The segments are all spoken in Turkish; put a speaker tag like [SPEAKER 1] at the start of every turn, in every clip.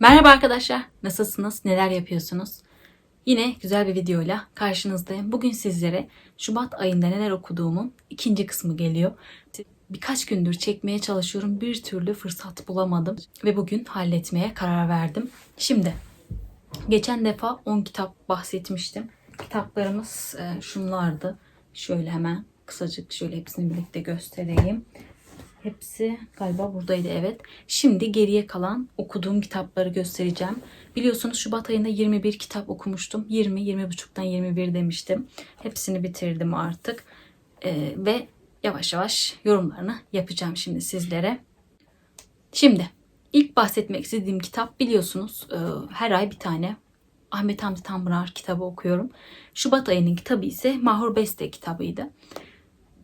[SPEAKER 1] Merhaba arkadaşlar. Nasılsınız? Neler yapıyorsunuz? Yine güzel bir videoyla karşınızdayım. Bugün sizlere Şubat ayında neler okuduğumun ikinci kısmı geliyor. Birkaç gündür çekmeye çalışıyorum. Bir türlü fırsat bulamadım. Ve bugün halletmeye karar verdim. Şimdi geçen defa 10 kitap bahsetmiştim. Kitaplarımız e, şunlardı. Şöyle hemen kısacık şöyle hepsini birlikte göstereyim. Hepsi galiba buradaydı evet. Şimdi geriye kalan okuduğum kitapları göstereceğim. Biliyorsunuz Şubat ayında 21 kitap okumuştum. 20, 20.5'tan 21 demiştim. Hepsini bitirdim artık. Ee, ve yavaş yavaş yorumlarını yapacağım şimdi sizlere. Şimdi ilk bahsetmek istediğim kitap biliyorsunuz e, her ay bir tane Ahmet Hamdi Tanpınar kitabı okuyorum. Şubat ayının kitabı ise Mahur Beste kitabıydı.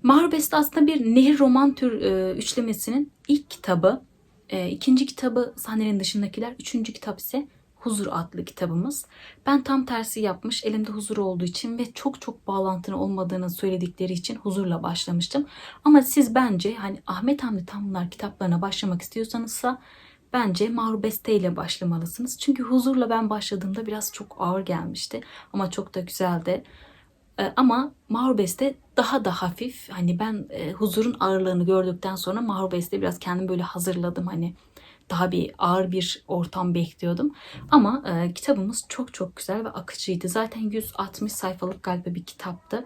[SPEAKER 1] Mahur Beste aslında bir nehir roman tür e, üçlemesinin ilk kitabı. E, ikinci kitabı Sahnenin Dışındakiler. Üçüncü kitap ise Huzur adlı kitabımız. Ben tam tersi yapmış. Elimde huzur olduğu için ve çok çok bağlantının olmadığını söyledikleri için huzurla başlamıştım. Ama siz bence hani Ahmet Hamdi Tanpınar kitaplarına başlamak istiyorsanızsa bence Mahur Beste ile başlamalısınız. Çünkü huzurla ben başladığımda biraz çok ağır gelmişti. Ama çok da güzeldi. E, ama Mahur Beste daha da hafif. Hani ben e, huzurun ağırlığını gördükten sonra Mahur Beste biraz kendimi böyle hazırladım. Hani daha bir ağır bir ortam bekliyordum. Ama e, kitabımız çok çok güzel ve akıcıydı. Zaten 160 sayfalık galiba bir kitaptı.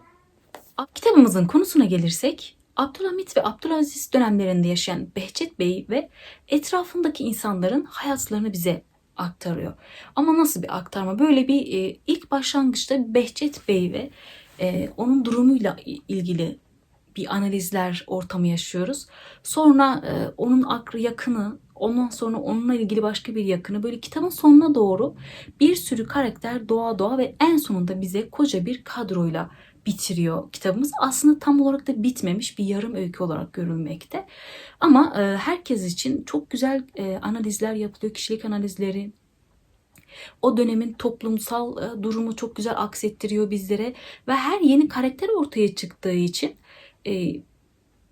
[SPEAKER 1] Kitabımızın konusuna gelirsek Abdülhamit ve Abdülaziz dönemlerinde yaşayan Behçet Bey ve etrafındaki insanların hayatlarını bize aktarıyor. Ama nasıl bir aktarma? Böyle bir e, ilk başlangıçta Behçet Bey ve e, onun durumuyla ilgili bir analizler ortamı yaşıyoruz. Sonra e, onun aklı yakını, ondan sonra onunla ilgili başka bir yakını böyle kitabın sonuna doğru bir sürü karakter doğa doğa ve en sonunda bize koca bir kadroyla bitiriyor kitabımız. Aslında tam olarak da bitmemiş bir yarım öykü olarak görülmekte. Ama e, herkes için çok güzel e, analizler yapılıyor, kişilik analizleri, o dönemin toplumsal e, durumu çok güzel aksettiriyor bizlere ve her yeni karakter ortaya çıktığı için e,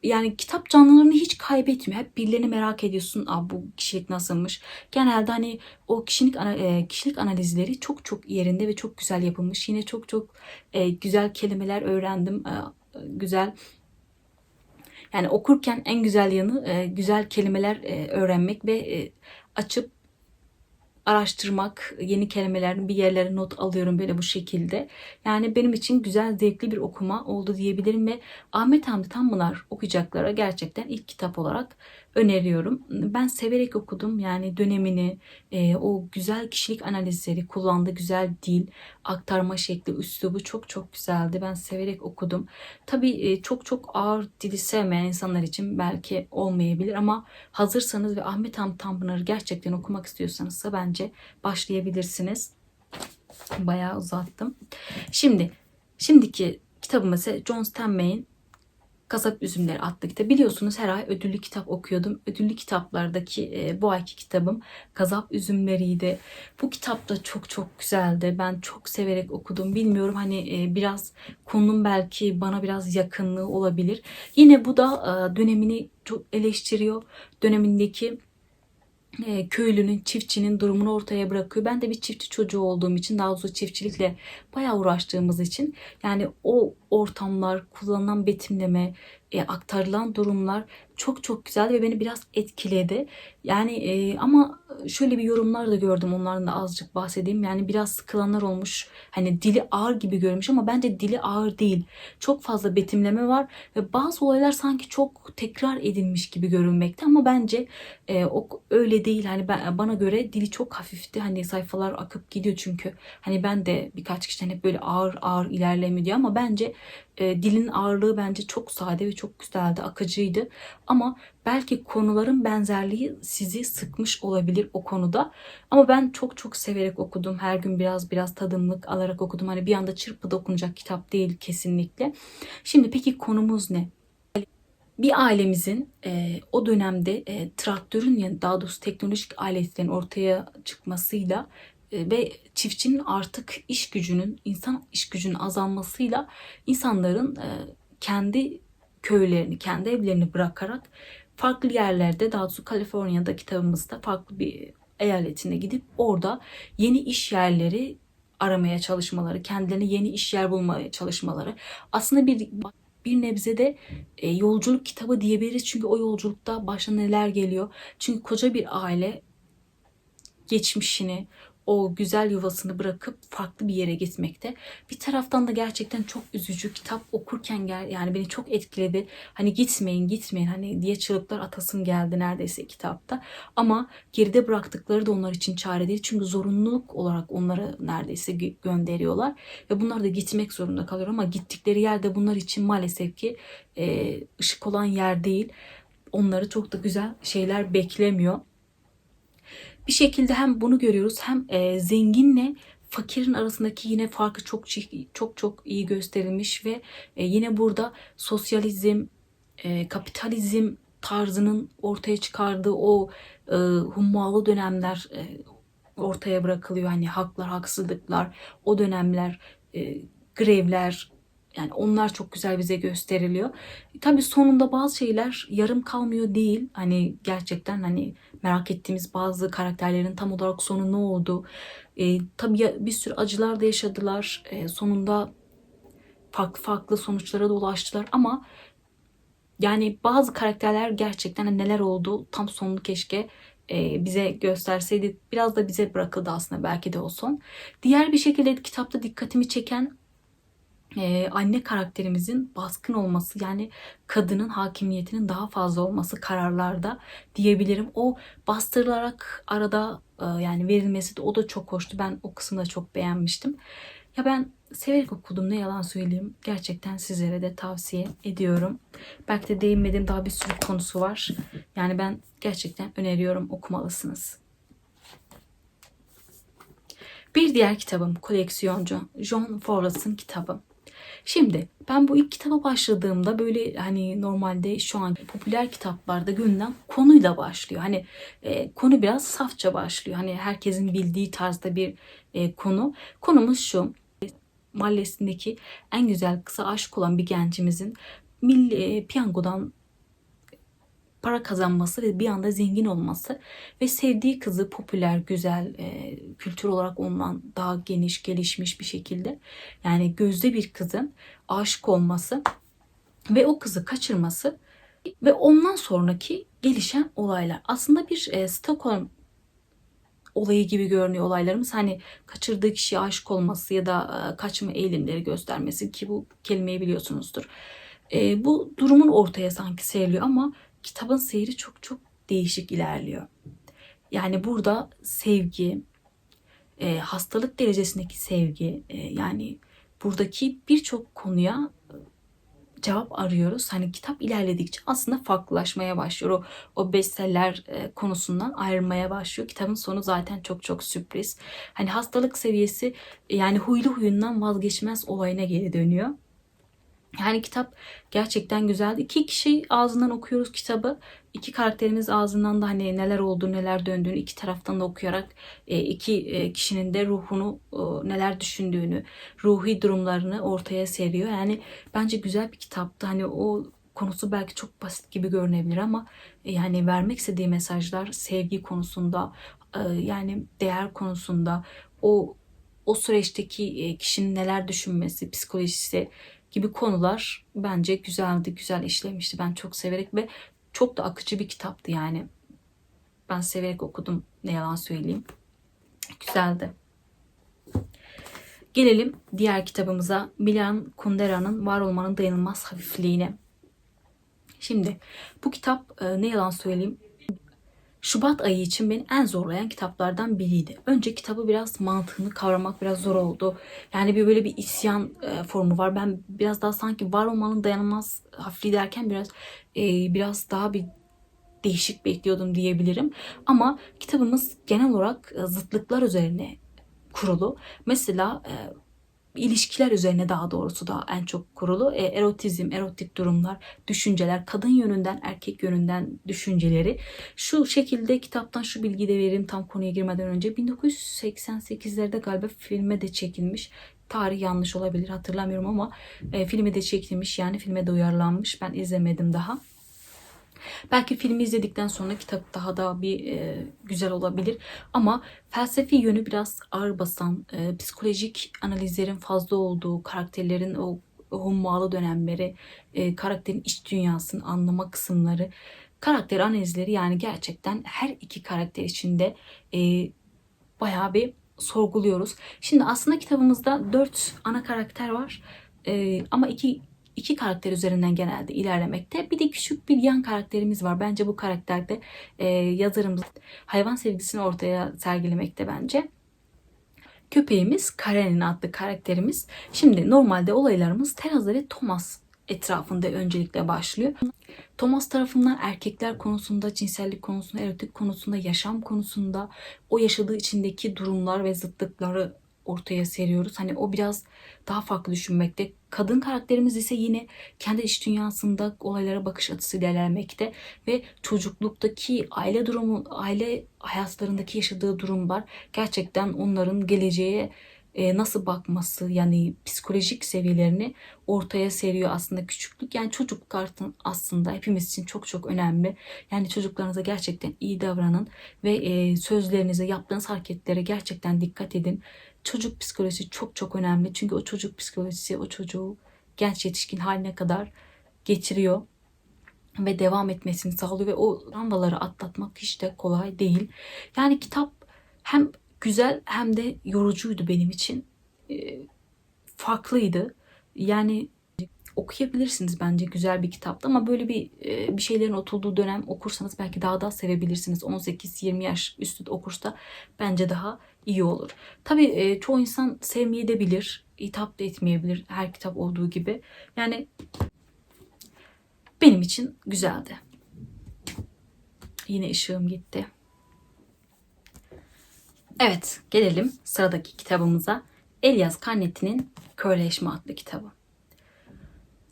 [SPEAKER 1] yani kitap canlılığını hiç kaybetmiyor. Hep birilerini merak ediyorsun. Aa, bu kişilik nasılmış? Genelde hani o kişilik e, kişilik analizleri çok çok yerinde ve çok güzel yapılmış. Yine çok çok e, güzel kelimeler öğrendim. E, güzel yani okurken en güzel yanı e, güzel kelimeler e, öğrenmek ve e, açıp araştırmak, yeni kelimelerin bir yerlere not alıyorum böyle bu şekilde. Yani benim için güzel, zevkli bir okuma oldu diyebilirim ve Ahmet Hamdi Tanpınar okuyacaklara gerçekten ilk kitap olarak öneriyorum. Ben severek okudum. Yani dönemini, e, o güzel kişilik analizleri, kullandığı güzel dil, aktarma şekli, üslubu çok çok güzeldi. Ben severek okudum. Tabii e, çok çok ağır dili sevmeyen insanlar için belki olmayabilir ama hazırsanız ve Ahmet Hamdi Tanpınar'ı gerçekten okumak istiyorsanız da bence başlayabilirsiniz. Bayağı uzattım. Şimdi şimdiki kitabımız ise John Steinbeck'in Kasap Üzümleri adlı kitap. Biliyorsunuz her ay ödüllü kitap okuyordum. Ödüllü kitaplardaki e, bu ayki kitabım Kasap Üzümleriydi. Bu kitap da çok çok güzeldi. Ben çok severek okudum. Bilmiyorum hani e, biraz konunun belki bana biraz yakınlığı olabilir. Yine bu da e, dönemini çok eleştiriyor. Dönemindeki e, köylünün, çiftçinin durumunu ortaya bırakıyor. Ben de bir çiftçi çocuğu olduğum için, daha doğrusu çiftçilikle bayağı uğraştığımız için yani o ortamlar, kullanılan betimleme, e, aktarılan durumlar çok çok güzeldi ve beni biraz etkiledi. Yani e, ama şöyle bir yorumlar da gördüm onlardan da azıcık bahsedeyim. Yani biraz sıkılanlar olmuş. Hani dili ağır gibi görmüş ama bence dili ağır değil. Çok fazla betimleme var ve bazı olaylar sanki çok tekrar edilmiş gibi görünmekte ama bence e, o öyle değil. Hani ben, bana göre dili çok hafifti. Hani sayfalar akıp gidiyor çünkü. Hani ben de birkaç kişiden hep böyle ağır ağır ilerlemiyor diyor ama bence e, dilin ağırlığı bence çok sade ve çok güzeldi, akıcıydı. Ama belki konuların benzerliği sizi sıkmış olabilir o konuda. Ama ben çok çok severek okudum. Her gün biraz biraz tadımlık alarak okudum. Hani bir anda çırpıda okunacak kitap değil kesinlikle. Şimdi peki konumuz ne? bir ailemizin e, o dönemde e, traktörün yani daha doğrusu teknolojik aletlerin ortaya çıkmasıyla ve çiftçinin artık iş gücünün, insan iş gücünün azalmasıyla insanların e, kendi köylerini, kendi evlerini bırakarak farklı yerlerde, daha doğrusu Kaliforniya'da kitabımızda farklı bir eyaletine gidip orada yeni iş yerleri aramaya çalışmaları, kendilerine yeni iş yer bulmaya çalışmaları. Aslında bir bir nebze de e, yolculuk kitabı diyebiliriz. Çünkü o yolculukta başına neler geliyor. Çünkü koca bir aile geçmişini, o güzel yuvasını bırakıp farklı bir yere gitmekte. Bir taraftan da gerçekten çok üzücü. Kitap okurken gel yani beni çok etkiledi. Hani gitmeyin, gitmeyin hani diye çığlıklar atasım geldi neredeyse kitapta. Ama geride bıraktıkları da onlar için çare değil. Çünkü zorunluluk olarak onları neredeyse gö- gönderiyorlar ve bunlar da gitmek zorunda kalıyor ama gittikleri yerde bunlar için maalesef ki e, ışık olan yer değil. Onları çok da güzel şeyler beklemiyor bir şekilde hem bunu görüyoruz hem e, zenginle fakirin arasındaki yine farkı çok çok çok iyi gösterilmiş ve e, yine burada sosyalizm, e, kapitalizm tarzının ortaya çıkardığı o e, hummalı dönemler e, ortaya bırakılıyor. Hani haklar, haksızlıklar, o dönemler, e, grevler, yani onlar çok güzel bize gösteriliyor. Tabii sonunda bazı şeyler yarım kalmıyor değil. Hani gerçekten hani merak ettiğimiz bazı karakterlerin tam olarak sonu ne oldu? E, tabii bir sürü acılar da yaşadılar. E, sonunda farklı farklı sonuçlara da ulaştılar ama yani bazı karakterler gerçekten hani neler oldu tam sonunu keşke e, bize gösterseydi. Biraz da bize bırakıldı aslında belki de o son. Diğer bir şekilde kitapta dikkatimi çeken e, anne karakterimizin baskın olması yani kadının hakimiyetinin daha fazla olması kararlarda diyebilirim. O bastırılarak arada e, yani verilmesi de o da çok hoştu. Ben o kısmı da çok beğenmiştim. Ya ben severek okudum ne yalan söyleyeyim. Gerçekten sizlere de tavsiye ediyorum. Belki de değinmediğim daha bir sürü konusu var. Yani ben gerçekten öneriyorum okumalısınız. Bir diğer kitabım koleksiyoncu John Forrest'ın kitabı. Şimdi ben bu ilk kitaba başladığımda böyle hani normalde şu an popüler kitaplarda görünen konuyla başlıyor. Hani e, konu biraz safça başlıyor. Hani herkesin bildiği tarzda bir e, konu. Konumuz şu. Mahallesindeki en güzel kısa aşık olan bir gencimizin milli, e, piyangodan para kazanması ve bir anda zengin olması ve sevdiği kızı popüler, güzel, e, kültür olarak ondan daha geniş, gelişmiş bir şekilde yani gözde bir kızın aşık olması ve o kızı kaçırması ve ondan sonraki gelişen olaylar. Aslında bir e, Stockholm olayı gibi görünüyor olaylarımız. Hani kaçırdığı kişiye aşık olması ya da e, kaçma eğilimleri göstermesi ki bu kelimeyi biliyorsunuzdur. E, bu durumun ortaya sanki seriliyor ama kitabın seyri çok çok değişik ilerliyor. Yani burada sevgi, e, hastalık derecesindeki sevgi, e, yani buradaki birçok konuya cevap arıyoruz. Hani kitap ilerledikçe aslında farklılaşmaya başlıyor. O, o bestseller e, konusundan ayrılmaya başlıyor. Kitabın sonu zaten çok çok sürpriz. Hani hastalık seviyesi yani huylu huyundan vazgeçmez olayına geri dönüyor. Yani kitap gerçekten güzeldi. İki kişi ağzından okuyoruz kitabı. İki karakterimiz ağzından da hani neler oldu, neler döndüğünü iki taraftan da okuyarak e, iki e, kişinin de ruhunu neler düşündüğünü, ruhi durumlarını ortaya seriyor. Yani bence güzel bir kitaptı. Hani o konusu belki çok basit gibi görünebilir ama e, yani vermek istediği mesajlar sevgi konusunda, yani değer konusunda, o o süreçteki kişinin neler düşünmesi, psikolojisi gibi konular bence güzeldi, güzel işlemişti. Ben çok severek ve çok da akıcı bir kitaptı yani. Ben severek okudum ne yalan söyleyeyim. Güzeldi. Gelelim diğer kitabımıza Milan Kundera'nın Var Olmanın Dayanılmaz Hafifliğine. Şimdi bu kitap e, ne yalan söyleyeyim Şubat ayı için beni en zorlayan kitaplardan biriydi. Önce kitabı biraz mantığını kavramak biraz zor oldu. Yani bir böyle bir isyan e, formu var. Ben biraz daha sanki var olmanın dayanılmaz hafifliği derken biraz e, biraz daha bir değişik bekliyordum diyebilirim. Ama kitabımız genel olarak e, zıtlıklar üzerine kurulu. Mesela e, ilişkiler üzerine daha doğrusu da en çok kurulu. E, erotizm, erotik durumlar, düşünceler, kadın yönünden, erkek yönünden düşünceleri. Şu şekilde kitaptan şu bilgi de vereyim tam konuya girmeden önce. 1988'lerde galiba filme de çekilmiş. Tarih yanlış olabilir hatırlamıyorum ama e, filme de çekilmiş yani filme de uyarlanmış. Ben izlemedim daha. Belki filmi izledikten sonra kitap daha da bir e, güzel olabilir. Ama felsefi yönü biraz ağır basan, e, psikolojik analizlerin fazla olduğu, karakterlerin o hummalı dönemleri, e, karakterin iç dünyasını anlama kısımları, karakter analizleri yani gerçekten her iki karakter içinde e, bayağı bir sorguluyoruz. Şimdi aslında kitabımızda dört ana karakter var. E, ama iki iki karakter üzerinden genelde ilerlemekte. Bir de küçük bir yan karakterimiz var. Bence bu karakterde e, yazarımız hayvan sevgisini ortaya sergilemekte bence. Köpeğimiz Karenin adlı karakterimiz. Şimdi normalde olaylarımız Teresa ve Thomas etrafında öncelikle başlıyor. Thomas tarafından erkekler konusunda, cinsellik konusunda, erotik konusunda, yaşam konusunda o yaşadığı içindeki durumlar ve zıtlıkları ortaya seriyoruz. Hani o biraz daha farklı düşünmekte. Kadın karakterimiz ise yine kendi iç dünyasında olaylara bakış açısıyla ilerlemekte ve çocukluktaki aile durumu, aile hayatlarındaki yaşadığı durumlar gerçekten onların geleceğe e, nasıl bakması yani psikolojik seviyelerini ortaya seriyor aslında küçüklük. Yani çocukluk aslında hepimiz için çok çok önemli. Yani çocuklarınıza gerçekten iyi davranın ve e, sözlerinize, yaptığınız hareketlere gerçekten dikkat edin. Çocuk psikolojisi çok çok önemli. Çünkü o çocuk psikolojisi o çocuğu genç yetişkin haline kadar getiriyor ve devam etmesini sağlıyor ve o travmaları atlatmak hiç de kolay değil. Yani kitap hem güzel hem de yorucuydu benim için. E, farklıydı. Yani okuyabilirsiniz bence güzel bir kitaptı ama böyle bir e, bir şeylerin oturduğu dönem okursanız belki daha da sevebilirsiniz. 18-20 yaş üstü okursa bence daha iyi olur. Tabii e, çoğu insan sevmeyebilir, hitap da etmeyebilir her kitap olduğu gibi. Yani benim için güzeldi. Yine ışığım gitti. Evet, gelelim sıradaki kitabımıza. Elias Canetti Körleşme adlı kitabı.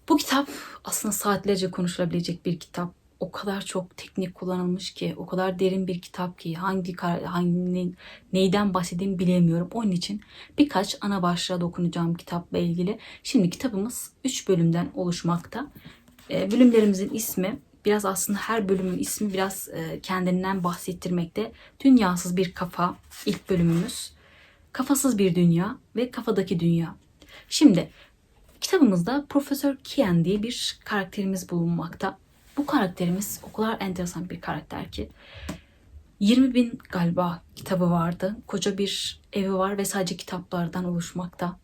[SPEAKER 1] Bu kitap aslında saatlerce konuşulabilecek bir kitap. O kadar çok teknik kullanılmış ki, o kadar derin bir kitap ki hangi hangi neyden bahsedeyim bilemiyorum. Onun için birkaç ana başlığa dokunacağım kitapla ilgili. Şimdi kitabımız 3 bölümden oluşmakta. E, bölümlerimizin ismi biraz aslında her bölümün ismi biraz e, kendinden bahsettirmekte. Dünyasız bir kafa ilk bölümümüz. Kafasız bir dünya ve kafadaki dünya. Şimdi kitabımızda Profesör Kian diye bir karakterimiz bulunmakta. Bu karakterimiz o kadar enteresan bir karakter ki 20 bin galiba kitabı vardı. Koca bir evi var ve sadece kitaplardan oluşmakta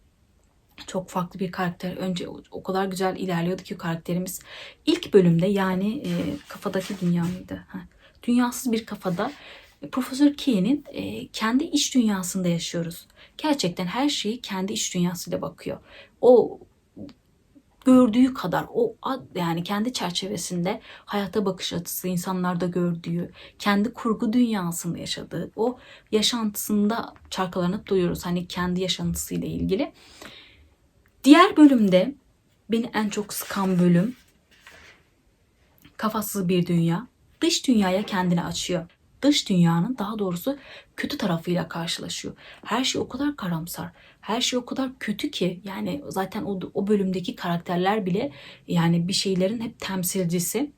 [SPEAKER 1] çok farklı bir karakter. Önce o kadar güzel ilerliyordu ki karakterimiz. İlk bölümde yani e, kafadaki dünya mıydı? Ha. Dünyasız bir kafada e, Profesör Key'nin e, kendi iç dünyasında yaşıyoruz. Gerçekten her şeyi kendi iç dünyasıyla bakıyor. O gördüğü kadar o yani kendi çerçevesinde hayata bakış açısı insanlarda gördüğü, kendi kurgu dünyasında yaşadığı o yaşantısında çarkalanıp duyuyoruz. Hani kendi yaşantısıyla ilgili. Diğer bölümde beni en çok sıkan bölüm kafasız bir dünya. Dış dünyaya kendini açıyor. Dış dünyanın daha doğrusu kötü tarafıyla karşılaşıyor. Her şey o kadar karamsar. Her şey o kadar kötü ki yani zaten o, o bölümdeki karakterler bile yani bir şeylerin hep temsilcisi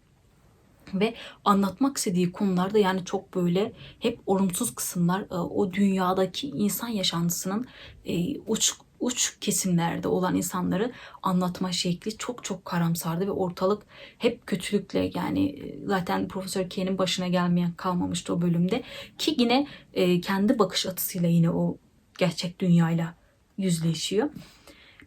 [SPEAKER 1] ve anlatmak istediği konularda yani çok böyle hep olumsuz kısımlar e, o dünyadaki insan yaşantısının e, uç uç kesimlerde olan insanları anlatma şekli çok çok karamsardı ve ortalık hep kötülükle yani e, zaten Profesör K'nin başına gelmeyen kalmamıştı o bölümde ki yine e, kendi bakış açısıyla yine o gerçek dünyayla yüzleşiyor.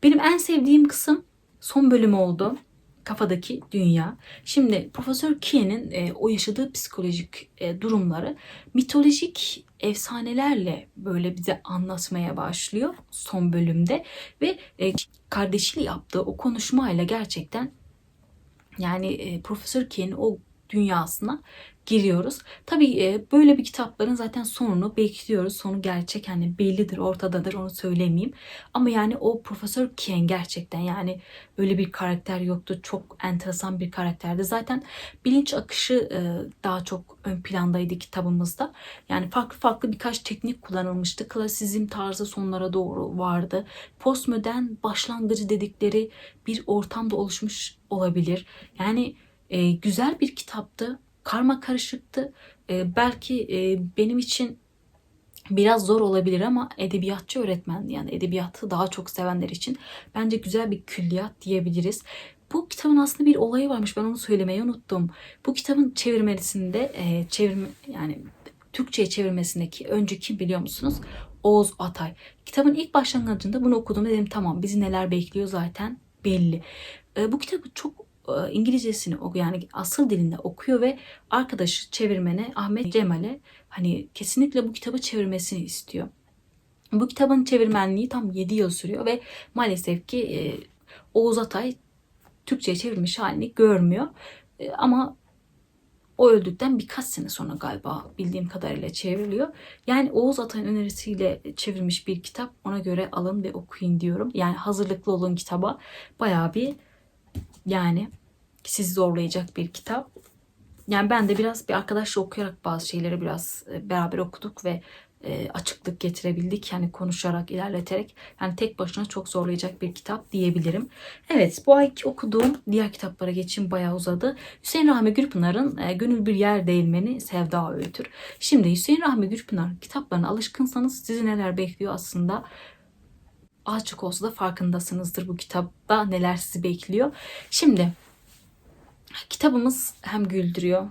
[SPEAKER 1] Benim en sevdiğim kısım son bölüm oldu kafadaki dünya. Şimdi Profesör Kie'nin e, o yaşadığı psikolojik e, durumları mitolojik efsanelerle böyle bize anlatmaya başlıyor son bölümde ve e, kardeşiyle yaptığı o konuşmayla gerçekten yani e, Profesör Kie'nin o dünyasına giriyoruz. Tabii e, böyle bir kitapların zaten sonunu bekliyoruz. Sonu gerçek hani bellidir, ortadadır onu söylemeyeyim. Ama yani o Profesör Kien gerçekten yani öyle bir karakter yoktu. Çok enteresan bir karakterdi. Zaten bilinç akışı e, daha çok ön plandaydı kitabımızda. Yani farklı farklı birkaç teknik kullanılmıştı. Klasizm tarzı sonlara doğru vardı. Postmodern başlangıcı dedikleri bir ortamda oluşmuş olabilir. Yani E, güzel bir kitaptı. Karma karışıktı. E, belki e, benim için biraz zor olabilir ama edebiyatçı öğretmen yani edebiyatı daha çok sevenler için bence güzel bir külliyat diyebiliriz. Bu kitabın aslında bir olayı varmış ben onu söylemeyi unuttum. Bu kitabın çevirmesinde e, çevirme yani Türkçe'ye çevirmesindeki önce kim biliyor musunuz? Oğuz Atay. Kitabın ilk başlangıcında bunu okudum dedim tamam bizi neler bekliyor zaten belli. E, bu kitabı çok İngilizcesini oku yani asıl dilinde okuyor ve arkadaşı çevirmene Ahmet Cemal'e hani kesinlikle bu kitabı çevirmesini istiyor. Bu kitabın çevirmenliği tam 7 yıl sürüyor ve maalesef ki e, Oğuz Atay Türkçe'ye çevrilmiş halini görmüyor. E, ama o öldükten birkaç sene sonra galiba bildiğim kadarıyla çevriliyor. Yani Oğuz Atay'ın önerisiyle çevrilmiş bir kitap. Ona göre alın ve okuyun diyorum. Yani hazırlıklı olun kitaba. Bayağı bir yani sizi zorlayacak bir kitap. Yani ben de biraz bir arkadaşla okuyarak bazı şeyleri biraz e, beraber okuduk ve e, açıklık getirebildik. Yani konuşarak, ilerleterek. Yani tek başına çok zorlayacak bir kitap diyebilirim. Evet bu ayki okuduğum diğer kitaplara geçim bayağı uzadı. Hüseyin Rahmi Gürpınar'ın e, Gönül Bir Yer Değilmeni Sevda Öğütür. Şimdi Hüseyin Rahmi Gürpınar kitaplarına alışkınsanız sizi neler bekliyor aslında azıcık olsa da farkındasınızdır bu kitapta neler sizi bekliyor. Şimdi kitabımız hem güldürüyor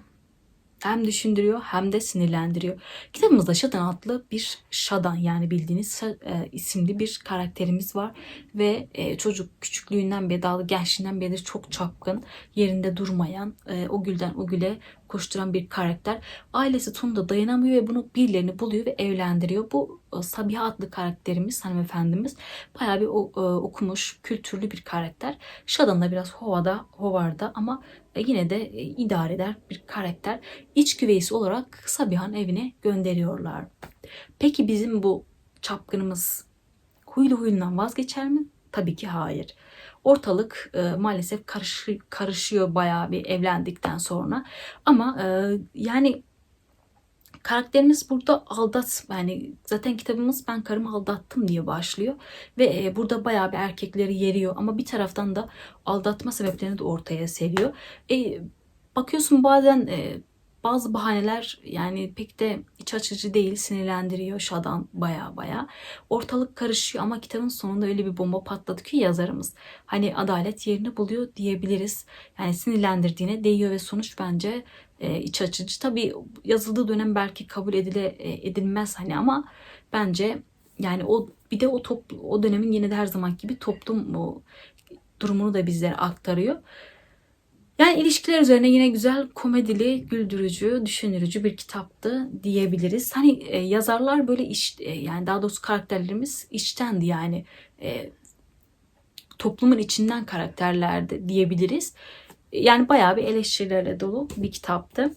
[SPEAKER 1] hem düşündürüyor hem de sinirlendiriyor. Kitabımızda Şadan adlı bir Şadan yani bildiğiniz e, isimli bir karakterimiz var ve e, çocuk küçüklüğünden beri gençliğinden beri çok çapkın, yerinde durmayan, e, o gülden o güle koşturan bir karakter. Ailesi Tunda dayanamıyor ve bunu birilerini buluyor ve evlendiriyor. Bu e, Sabiha adlı karakterimiz, hanımefendimiz bayağı bir e, okumuş, kültürlü bir karakter. Şadan da biraz hovada, hovarda ama e, yine de idare eder bir karakter. İç güveysi olarak Sabiha'nın evine gönderiyorlar. Peki bizim bu çapkınımız huylu huyundan vazgeçer mi? Tabii ki hayır. Ortalık e, maalesef karış, karışıyor bayağı bir evlendikten sonra. Ama e, yani karakterimiz burada aldat yani zaten kitabımız ben karımı aldattım diye başlıyor ve e, burada bayağı bir erkekleri yeriyor ama bir taraftan da aldatma sebeplerini de ortaya seriyor. E, bakıyorsun bazen e, bazı bahaneler yani pek de iç açıcı değil sinirlendiriyor Şadan baya baya. Ortalık karışıyor ama kitabın sonunda öyle bir bomba patladı ki yazarımız. Hani adalet yerini buluyor diyebiliriz. Yani sinirlendirdiğine değiyor ve sonuç bence e, iç açıcı. Tabi yazıldığı dönem belki kabul edile, e, edilmez hani ama bence yani o bir de o top, o dönemin yine de her zaman gibi toplum o durumunu da bizlere aktarıyor. Yani ilişkiler üzerine yine güzel, komedili, güldürücü, düşündürücü bir kitaptı diyebiliriz. Hani e, yazarlar böyle iş, e, yani daha doğrusu karakterlerimiz içtendi yani. E, toplumun içinden karakterlerdi diyebiliriz. Yani bayağı bir eleştirilerle dolu bir kitaptı.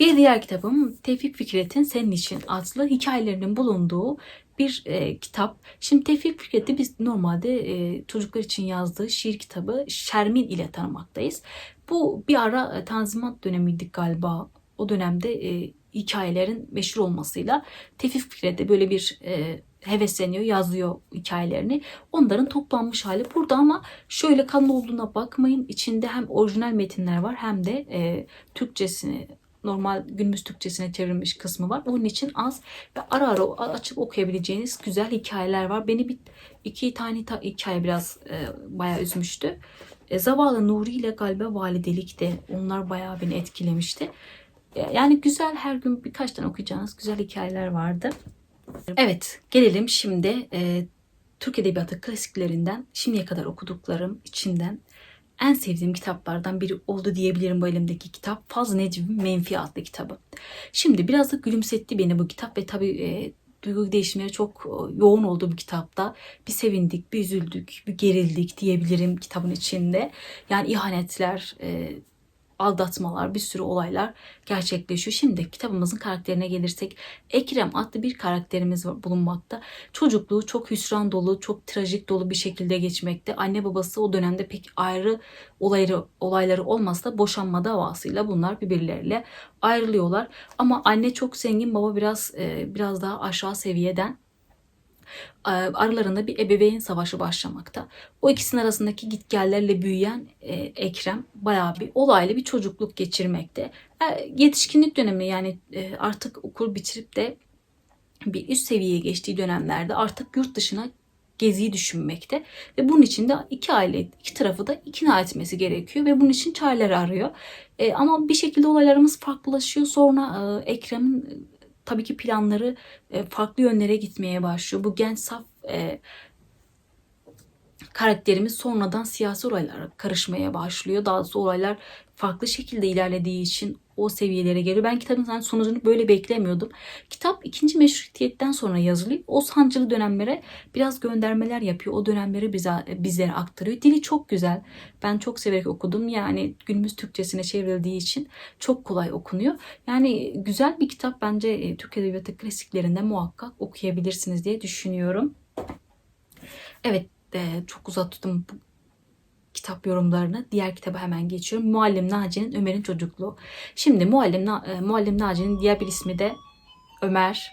[SPEAKER 1] Bir diğer kitabım Tevfik Fikret'in Senin için adlı hikayelerinin bulunduğu bir e, kitap. Şimdi Tevfik Fikret'i biz normalde e, çocuklar için yazdığı şiir kitabı Şermin ile tanımaktayız. Bu bir ara e, Tanzimat dönemiydi galiba. O dönemde e, hikayelerin meşhur olmasıyla Tevfik Fikret'e böyle bir e, hevesleniyor, yazıyor hikayelerini. Onların toplanmış hali burada ama şöyle kalın olduğuna bakmayın. İçinde hem orijinal metinler var hem de e, Türkçesini normal günümüz Türkçesine çevrilmiş kısmı var. Onun için az ve ara ara açıp okuyabileceğiniz güzel hikayeler var. Beni bir iki tane ta, hikaye biraz e, bayağı üzmüştü. E, Zavallı Nuri ile galiba Validelik de onlar bayağı beni etkilemişti. E, yani güzel her gün birkaç tane okuyacağınız güzel hikayeler vardı. Evet gelelim şimdi e, Türk Edebiyatı klasiklerinden şimdiye kadar okuduklarım içinden en sevdiğim kitaplardan biri oldu diyebilirim bu elimdeki kitap. Faz Necmi Menfi adlı kitabı. Şimdi biraz da gülümsetti beni bu kitap ve tabii e, duygu değişimleri çok e, yoğun oldu bu kitapta. Bir sevindik, bir üzüldük, bir gerildik diyebilirim kitabın içinde. Yani ihanetler, e, aldatmalar, bir sürü olaylar gerçekleşiyor. Şimdi kitabımızın karakterine gelirsek Ekrem adlı bir karakterimiz var, bulunmakta. Çocukluğu çok hüsran dolu, çok trajik dolu bir şekilde geçmekte. Anne babası o dönemde pek ayrı olayları, olayları olmasa da boşanma davasıyla bunlar birbirleriyle ayrılıyorlar. Ama anne çok zengin, baba biraz e, biraz daha aşağı seviyeden aralarında bir ebeveyn savaşı başlamakta. O ikisinin arasındaki gitgellerle büyüyen e, Ekrem bayağı bir olaylı bir çocukluk geçirmekte. E, yetişkinlik dönemi yani e, artık okul bitirip de bir üst seviyeye geçtiği dönemlerde artık yurt dışına geziyi düşünmekte ve bunun için de iki aile, iki tarafı da ikna etmesi gerekiyor ve bunun için çareler arıyor. E, ama bir şekilde olaylarımız farklılaşıyor. Sonra e, Ekrem'in tabii ki planları e, farklı yönlere gitmeye başlıyor. Bu genç saf e, karakterimiz sonradan siyasi olaylara karışmaya başlıyor. Daha doğrusu olaylar farklı şekilde ilerlediği için o seviyelere geliyor. Ben kitabın yani sonucunu böyle beklemiyordum. Kitap ikinci meşrutiyetten sonra yazılıyor. O sancılı dönemlere biraz göndermeler yapıyor. O dönemleri bize, bizlere aktarıyor. Dili çok güzel. Ben çok severek okudum. Yani günümüz Türkçesine çevrildiği için çok kolay okunuyor. Yani güzel bir kitap bence e, Türk Edebiyatı klasiklerinde muhakkak okuyabilirsiniz diye düşünüyorum. Evet e, çok uzattım kitap yorumlarını. Diğer kitaba hemen geçiyorum. Muallim Naci'nin Ömer'in çocukluğu. Şimdi Muallim, Na- e, Muallim Naci'nin diğer bir ismi de Ömer.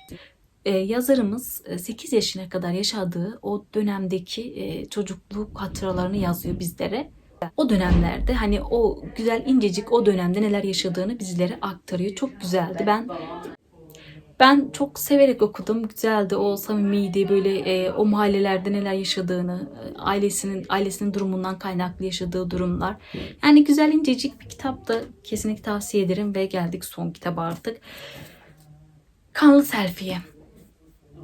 [SPEAKER 1] E, yazarımız e, 8 yaşına kadar yaşadığı o dönemdeki e, çocukluk hatıralarını yazıyor bizlere. O dönemlerde hani o güzel incecik o dönemde neler yaşadığını bizlere aktarıyor. Çok güzeldi. Ben ben çok severek okudum. Güzeldi. O samimiydi. Böyle e, o mahallelerde neler yaşadığını, e, ailesinin ailesinin durumundan kaynaklı yaşadığı durumlar. Yani güzel incecik bir kitap da kesinlikle tavsiye ederim ve geldik son kitaba artık. Kanlı Selfie.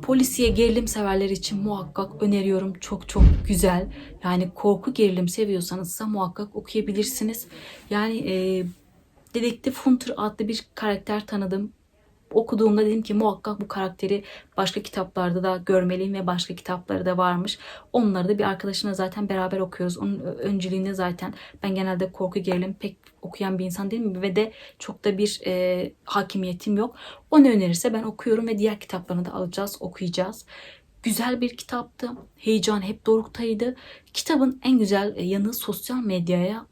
[SPEAKER 1] Polisiye gerilim severler için muhakkak öneriyorum. Çok çok güzel. Yani korku gerilim seviyorsanız da muhakkak okuyabilirsiniz. Yani e, Dedektif Hunter adlı bir karakter tanıdım okuduğumda dedim ki muhakkak bu karakteri başka kitaplarda da görmeliyim ve başka kitapları da varmış. Onları da bir arkadaşımla zaten beraber okuyoruz. Onun önceliğinde zaten ben genelde korku gerilim pek okuyan bir insan değilim ve de çok da bir e, hakimiyetim yok. O ne önerirse ben okuyorum ve diğer kitaplarını da alacağız, okuyacağız. Güzel bir kitaptı. Heyecan hep doruktaydı. Kitabın en güzel yanı sosyal medyaya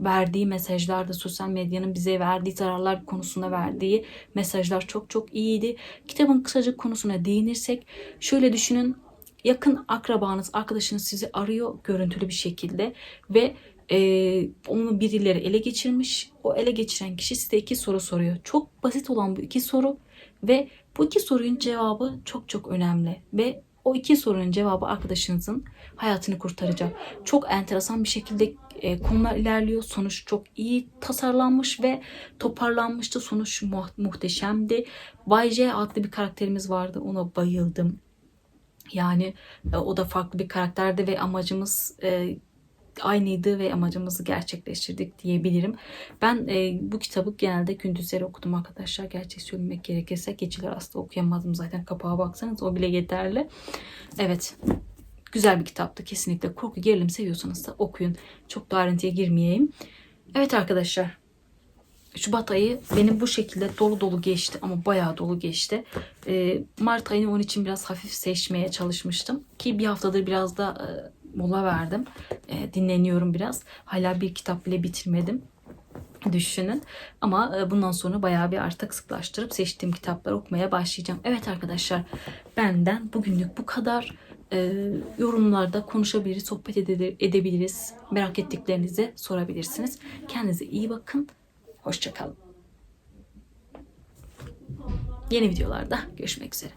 [SPEAKER 1] verdiği mesajlar da sosyal medyanın bize verdiği zararlar konusunda verdiği mesajlar çok çok iyiydi. Kitabın kısaca konusuna değinirsek şöyle düşünün yakın akrabanız, arkadaşınız sizi arıyor görüntülü bir şekilde ve e, onu birileri ele geçirmiş. O ele geçiren kişi size iki soru soruyor. Çok basit olan bu iki soru ve bu iki sorunun cevabı çok çok önemli ve o iki sorunun cevabı arkadaşınızın hayatını kurtaracak. Çok enteresan bir şekilde e, konular ilerliyor. Sonuç çok iyi tasarlanmış ve toparlanmıştı. Sonuç mu- muhteşemdi. Bay J adlı bir karakterimiz vardı. Ona bayıldım. Yani e, o da farklı bir karakterdi ve amacımız e, aynıydı ve amacımızı gerçekleştirdik diyebilirim. Ben e, bu kitabı genelde gündüzleri okudum arkadaşlar. Gerçek söylemek gerekirse geceler asla okuyamadım zaten kapağa baksanız o bile yeterli. Evet güzel bir kitaptı kesinlikle. Korku gerilim seviyorsanız da okuyun. Çok da ayrıntıya girmeyeyim. Evet arkadaşlar Şubat ayı benim bu şekilde dolu dolu geçti ama bayağı dolu geçti. Ee, Mart ayını onun için biraz hafif seçmeye çalışmıştım. Ki bir haftadır biraz da e, mola verdim. E, dinleniyorum biraz. Hala bir kitap bile bitirmedim düşünün. Ama e, bundan sonra bayağı bir artık sıklaştırıp seçtiğim kitapları okumaya başlayacağım. Evet arkadaşlar benden bugünlük bu kadar. E, yorumlarda konuşabiliriz, sohbet ede- edebiliriz. Merak ettiklerinizi sorabilirsiniz. Kendinize iyi bakın. Hoşçakalın. Yeni videolarda görüşmek üzere.